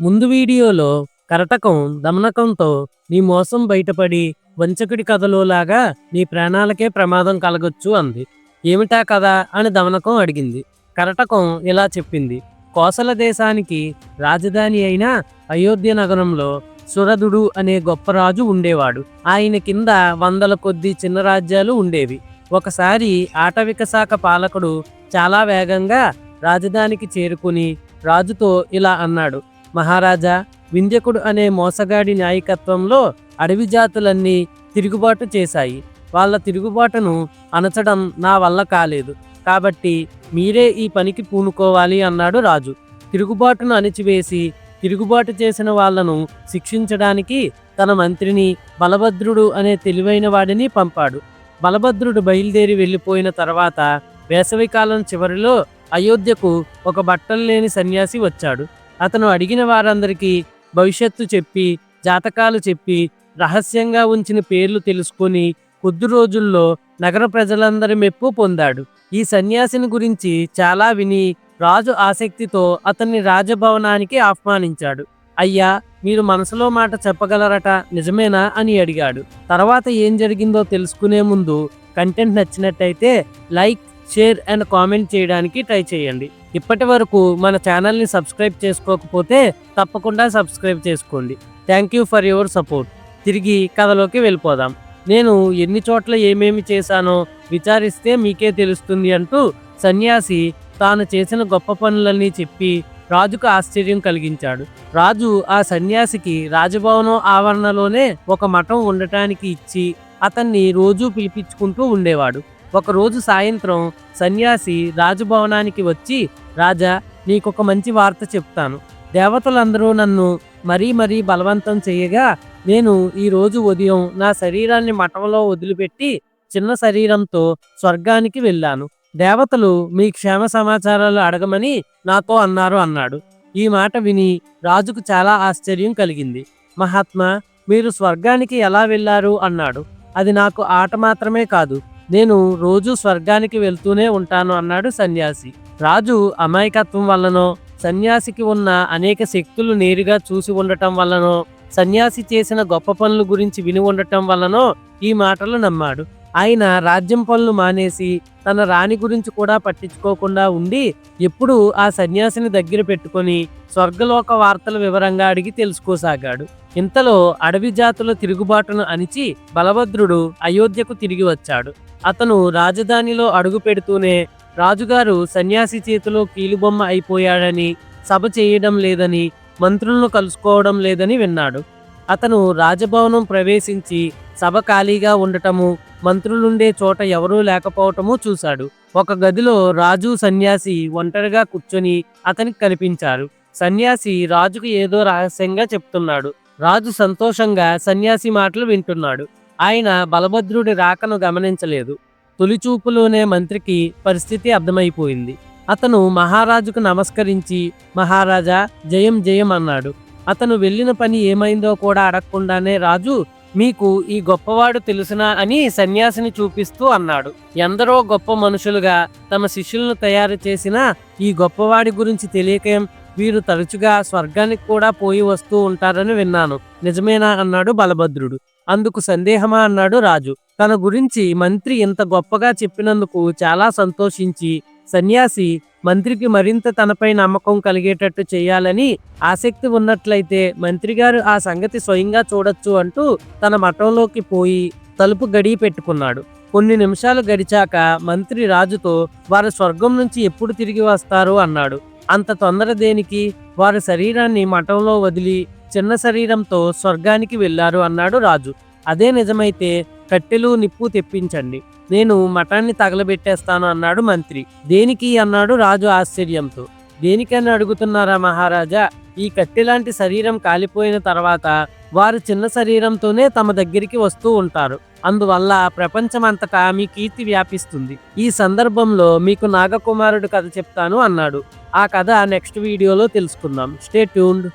ముందు వీడియోలో కరటకం దమనకంతో నీ మోసం బయటపడి వంచకుడి కథలోలాగా నీ ప్రాణాలకే ప్రమాదం కలగొచ్చు అంది. ఏమిటా కదా అని దమనకం అడిగింది. కరటకం ఇలా చెప్పింది. కోసల దేశానికి రాజధాని అయిన అయోధ్య నగరంలో సురదుడు అనే గొప్ప రాజు ఉండేవాడు. ఆయన కింద వందల కొద్ది చిన్న రాజ్యాలు ఉండేవి. ఒకసారి ఆటవిక శాఖ పాలకుడు చాలా వేగంగా రాజధానికి చేరుకుని రాజుతో ఇలా అన్నాడు. మహారాజా వింధ్యకుడు అనే మోసగాడి నాయకత్వంలో అడవి జాతులన్నీ తిరుగుబాటు చేశాయి. వాళ్ళ తిరుగుబాటును అనచడం నా వల్ల కాలేదు. కాబట్టి మీరే ఈ పనికి పూనుకోవాలి అన్నాడు రాజు. తిరుగుబాటును అణిచివేసి తిరుగుబాటు చేసిన వాళ్ళను శిక్షించడానికి తన మంత్రిని బలభద్రుడు అనే తెలివైన వాడిని పంపాడు. బలభద్రుడు బయలుదేరి వెళ్ళిపోయిన తర్వాత వేసవికాలం చివరిలో అయోధ్యకు ఒక బట్టలు లేని సన్యాసి వచ్చాడు. అతను అడిగిన వారందరికీ భవిష్యత్తు చెప్పి జాతకాలు చెప్పి రహస్యంగా ఉంచిన పేర్లు తెలుసుకొని కొద్ది రోజుల్లో నగర ప్రజలందరి మెప్పు పొందాడు. ఈ సన్యాసిని గురించి చాలా విని రాజు ఆసక్తితో అతన్ని రాజభవనానికి ఆహ్వానించాడు. అయ్యా మీరు మనసులో మాట చెప్పగలరట నిజమేనా అని అడిగాడు. తర్వాత ఏం జరిగిందో తెలుసుకునే ముందు కంటెంట్ నచ్చినట్టయితే లైక్ షేర్ అండ్ కామెంట్ చేయడానికి ట్రై చేయండి. ఇప్పటి వరకు మన ఛానల్ని సబ్స్క్రైబ్ చేసుకోకపోతే తప్పకుండా సబ్స్క్రైబ్ చేసుకోండి. Thank you for your support తిరిగి కథలోకి వెళ్ళిపోదాం. నేను ఎన్ని చోట్ల ఏమేమి చేశానో విచారిస్తే మీకే తెలుస్తుంది అంటూ సన్యాసి తాను చేసిన గొప్ప పనులన్నీ చెప్పి రాజుకు ఆశ్చర్యం కలిగించాడు. రాజు ఆ సన్యాసికి రాజభవనం ఆవరణలోనే ఒక మఠం ఉండటానికి ఇచ్చి అతన్ని రోజూ పిలిపించుకుంటూ ఉండేవాడు. ఒకరోజు సాయంత్రం సన్యాసి రాజభవనానికి వచ్చి రాజా నీకొక మంచి వార్త చెప్తాను. దేవతలందరూ నన్ను మరీ మరీ బలవంతం చేయగా నేను ఈరోజు ఉదయం నా శరీరాన్ని మఠంలో వదిలిపెట్టి చిన్న శరీరంతో స్వర్గానికి వెళ్ళాను. దేవతలు మీ క్షేమ సమాచారాలు అడగమని నాతో అన్నారు అన్నాడు. ఈ మాట విని రాజుకు చాలా ఆశ్చర్యం కలిగింది. మహాత్మా మీరు స్వర్గానికి ఎలా వెళ్ళారు? అన్నాడు. అది నాకు ఆట మాత్రమే కాదు. నేను రోజు స్వర్గానికి వెళ్తూనే ఉంటాను అన్నాడు సన్యాసి. రాజు అమాయకత్వం వల్లనో సన్యాసికి ఉన్న అనేక శక్తులు నేరుగా చూసి ఉండటం వల్లనో సన్యాసి చేసిన గొప్ప పనుల గురించి విని ఉండటం వల్లనో ఈ మాటలు నమ్మాడు. ఆయన రాజ్యం పనులు మానేసి తన రాణి గురించి కూడా పట్టించుకోకుండా ఉండి ఎప్పుడూ ఆ సన్యాసిని దగ్గర పెట్టుకొని స్వర్గలోక వార్తల వివరంగా అడిగి తెలుసుకోసాగాడు. ఇంతలో అడవి జాతుల తిరుగుబాటును అణిచి బలభద్రుడు అయోధ్యకు తిరిగి వచ్చాడు. అతను రాజధానిలో అడుగు పెడుతూనే రాజుగారు సన్యాసి చేతిలో కీలుబొమ్మ అయిపోయాడని సభ చేయడం లేదని మంత్రులను కలుసుకోవడం లేదని విన్నాడు. అతను రాజభవనం ప్రవేశించి సభ ఖాళీగా ఉండటము మంత్రులుండే చోట ఎవరూ లేకపోవటము చూశాడు. ఒక గదిలో రాజు సన్యాసి ఒంటరిగా కూర్చొని అతనికి కనిపించారు. సన్యాసి రాజుకు ఏదో రహస్యంగా చెప్తున్నాడు. రాజు సంతోషంగా సన్యాసి మాటలు వింటున్నాడు. ఆయన బలభద్రుడి రాకను గమనించలేదు. తొలిచూపులోనే మంత్రికి పరిస్థితి అర్థమైపోయింది. అతను మహారాజుకు నమస్కరించి మహారాజా జయం జయం అన్నాడు. అతను వెళ్ళిన పని ఏమైందో కూడా అడగకుండానే రాజు మీకు ఈ గొప్పవాడు తెలుసునా అని సన్యాసిని చూపిస్తూ అన్నాడు. ఎందరో గొప్ప మనుషులుగా తమ శిష్యులను తయారు చేసిన ఈ గొప్పవాడి గురించి తెలియకేం వీరు తరచుగా స్వర్గానికి కూడా పోయి వస్తూ ఉంటారని విన్నాను. నిజమేనా అన్నాడు బలభద్రుడు. అందుకు సందేహమా అన్నాడు రాజు. తన గురించి మంత్రి ఇంత గొప్పగా చెప్పినందుకు చాలా సంతోషించి సన్యాసి మంత్రికి మరింత తనపై నమ్మకం కలిగేటట్టు చేయాలని ఆసక్తి ఉన్నట్లయితే మంత్రి గారు ఆ సంగతి స్వయంగా చూడొచ్చు అంటూ తన మఠంలోకి పోయి తలుపు గడియ పెట్టుకున్నాడు. కొన్ని నిమిషాలు గడిచాక మంత్రి రాజుతో వారు స్వర్గం నుంచి ఎప్పుడు తిరిగి వస్తారు? అన్నాడు. అంత తొందర దేనికి? వారి శరీరాన్ని మఠంలో వదిలి చిన్న శరీరంతో స్వర్గానికి వెళ్ళారు అన్నాడు రాజు. అదే నిజమైతే కట్టెలు నిప్పు తెప్పించండి. నేను మఠాన్ని తగలబెట్టేస్తాను అన్నాడు మంత్రి. దేనికి అన్నాడు రాజు ఆశ్చర్యంతో. దేనికని అడుగుతున్నారా మహారాజా? ఈ కట్టెలాంటి శరీరం కాలిపోయిన తర్వాత వారు చిన్న శరీరంతోనే తమ దగ్గరికి వస్తూ ఉంటారు. అందువల్ల ప్రపంచమంతటా మీ కీర్తి వ్యాపిస్తుంది. ఈ సందర్భంలో మీకు నాగకుమారుడు కథ చెప్తాను అన్నాడు. ఆ కథ నెక్స్ట్ వీడియోలో తెలుసుకుందాం. Stay tuned.